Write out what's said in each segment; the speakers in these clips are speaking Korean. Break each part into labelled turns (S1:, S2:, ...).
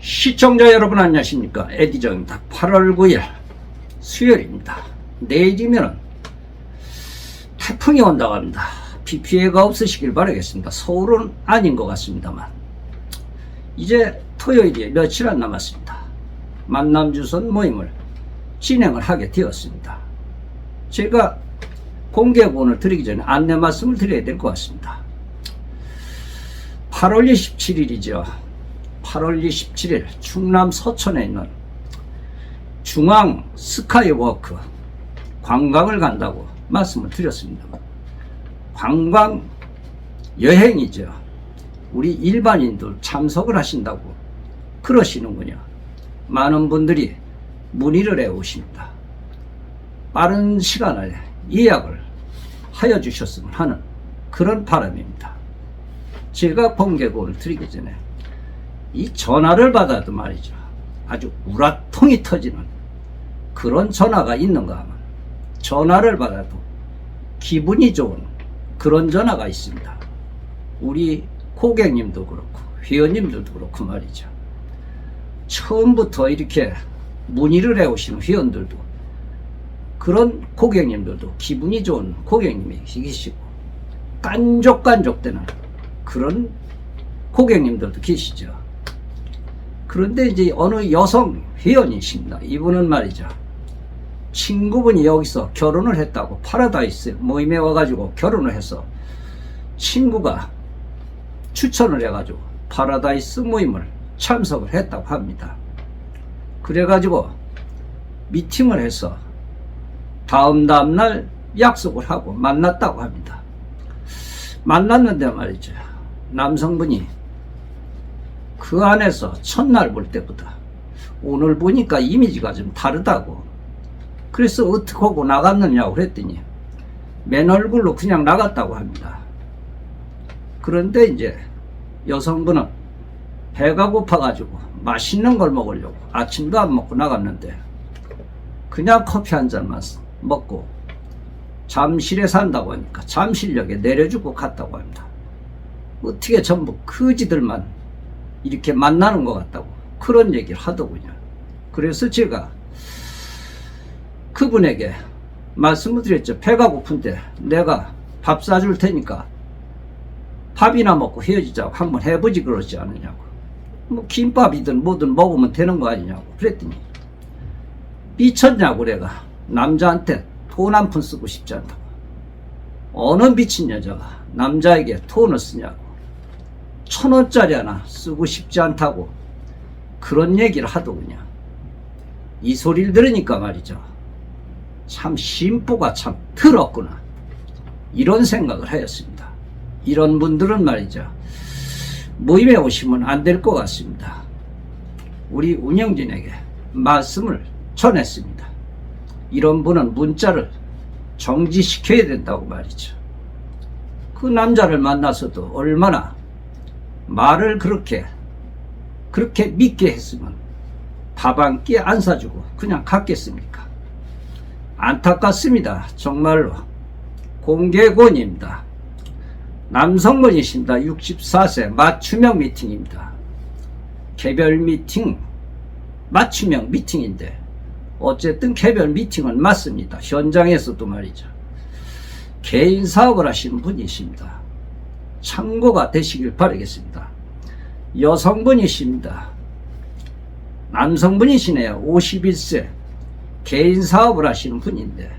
S1: 시청자 여러분 안녕하십니까? 에디정입니다 8월 9일 수요일입니다. 내일이면 태풍이 온다고 합니다. 비 피해가 없으시길 바라겠습니다. 서울은 아닌 것 같습니다만. 이제 토요일이 며칠 안 남았습니다. 만남주선 모임을 진행을 하게 되었습니다. 제가 공개본을 드리기 전에 안내 말씀을 드려야 될 것 같습니다. 8월 27일이죠 8월 27일 충남 서천에 있는 중앙 스카이워크 관광을 간다고 말씀을 드렸습니다. 관광 여행이죠. 우리 일반인들 참석을 하신다고 그러시는군요. 많은 분들이 문의를 해 오십니다. 빠른 시간에 예약을 하여 주셨으면 하는 그런 바람입니다. 제가 번개고를 드리기 전에 이 전화를 받아도 말이죠. 아주 우라통이 터지는 그런 전화가 있는가 하면 전화를 받아도 기분이 좋은 그런 전화가 있습니다. 우리 고객님도 그렇고 회원님들도 그렇고 말이죠. 처음부터 이렇게 문의를 해오시는 회원들도 그런 고객님들도 기분이 좋은 고객님이 계시고 깐족깐족되는 그런 고객님들도 계시죠. 그런데 이제 어느 여성 회원이십니다. 이분은 말이죠. 친구분이 여기서 결혼을 했다고 파라다이스 모임에 와가지고 결혼을 해서 친구가 추천을 해가지고 파라다이스 모임을 참석을 했다고 합니다. 그래가지고 미팅을 해서 다음 다음날 약속을 하고 만났다고 합니다. 만났는데 말이죠. 남성분이 그 안에서 첫날 볼 때보다 오늘 보니까 이미지가 좀 다르다고. 그래서 어떻게 하고 나갔느냐고 그랬더니 맨 얼굴로 그냥 나갔다고 합니다. 그런데 이제 여성분은 배가 고파가지고 맛있는 걸 먹으려고 아침도 안 먹고 나갔는데 그냥 커피 한 잔만 먹고 잠실에 산다고 하니까 잠실역에 내려주고 갔다고 합니다. 어떻게 전부 거지들만 이렇게 만나는 것 같다고 그런 얘기를 하더군요. 그래서 제가 그분에게 말씀을 드렸죠. 배가 고픈데 내가 밥 사줄 테니까 밥이나 먹고 헤어지자고 한번 해보지 그러지 않느냐고. 뭐 김밥이든 뭐든 먹으면 되는 거 아니냐고 그랬더니 미쳤냐고 내가 남자한테 돈 한 푼 쓰고 싶지 않다고. 어느 미친 여자가 남자에게 돈을 쓰냐고. 천 원짜리 하나 쓰고 싶지 않다고 그런 얘기를 하더군요. 이 소리를 들으니까 말이죠. 참 심보가 참 더럽구나. 이런 생각을 하였습니다. 이런 분들은 말이죠. 모임에 오시면 안 될 것 같습니다. 우리 운영진에게 말씀을 전했습니다. 이런 분은 문자를 정지시켜야 된다고 말이죠. 그 남자를 만나서도 얼마나 말을 그렇게 그렇게 믿게 했으면 밥 한 끼 안 사주고 그냥 갔겠습니까? 안타깝습니다. 정말로 공개곤입니다. 남성분이십니다. 64세 맞춤형 미팅입니다. 개별 미팅 맞춤형 미팅인데 어쨌든 개별 미팅은 맞습니다. 현장에서도 말이죠. 개인 사업을 하시는 분이십니다. 참고가 되시길 바라겠습니다. 여성분이십니다. 남성분이시네요. 51세. 개인 사업을 하시는 분인데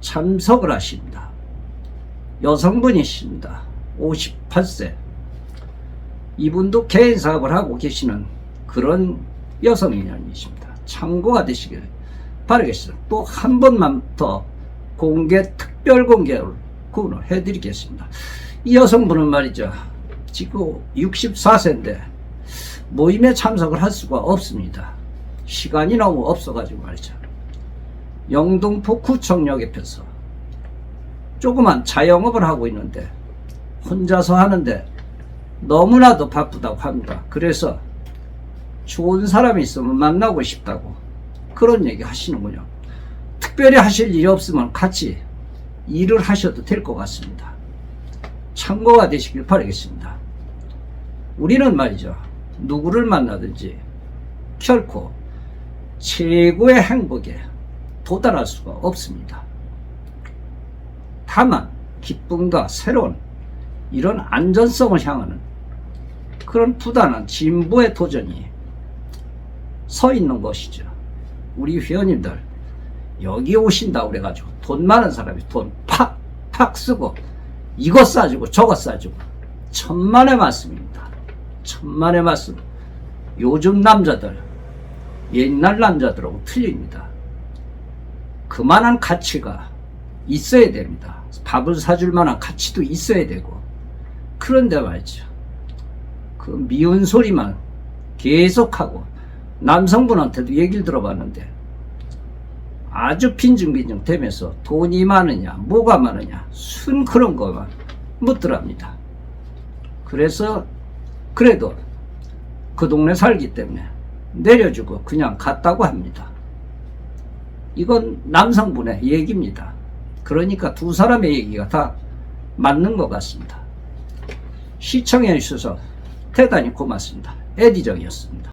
S1: 참석을 하십니다. 여성분이십니다. 58세. 이분도 개인 사업을 하고 계시는 그런 여성 인연이십니다. 참고가 되시길 바라겠습니다. 또 한 번만 더 공개, 특별 공개를 해드리겠습니다. 이 여성분은 말이죠. 지금 64세인데 모임에 참석을 할 수가 없습니다. 시간이 너무 없어가지고 말이죠. 영등포 구청역 옆에서 조그만 자영업을 하고 있는데 혼자서 하는데 너무나도 바쁘다고 합니다. 그래서 좋은 사람이 있으면 만나고 싶다고 그런 얘기 하시는군요. 특별히 하실 일이 없으면 같이 일을 하셔도 될 것 같습니다. 참고가 되시길 바라겠습니다. 우리는 말이죠. 누구를 만나든지 결코 최고의 행복에 도달할 수가 없습니다. 다만 기쁨과 새로운 이런 안전성을 향하는 그런 부단한 진보의 도전이 서 있는 것이죠. 우리 회원님들 여기 오신다 그래가지고 돈 많은 사람이 돈 팍 팍 쓰고 이거 싸주고 저거 싸주고 천만의 말씀입니다. 천만의 말씀. 요즘 남자들 옛날 남자들하고 틀립니다. 그만한 가치가 있어야 됩니다. 밥을 사줄 만한 가치도 있어야 되고 그런데 말이죠. 그 미운 소리만 계속하고 남성분한테도 얘기를 들어봤는데 아주 빈증빈증 되면서 돈이 많으냐 뭐가 많으냐 순 그런 것만 묻더랍니다. 그래서 그래도 그 동네 살기 때문에 내려주고 그냥 갔다고 합니다. 이건 남성분의 얘기입니다. 그러니까 두 사람의 얘기가 다 맞는 것 같습니다. 시청해 주셔서 대단히 고맙습니다. 에디정이었습니다.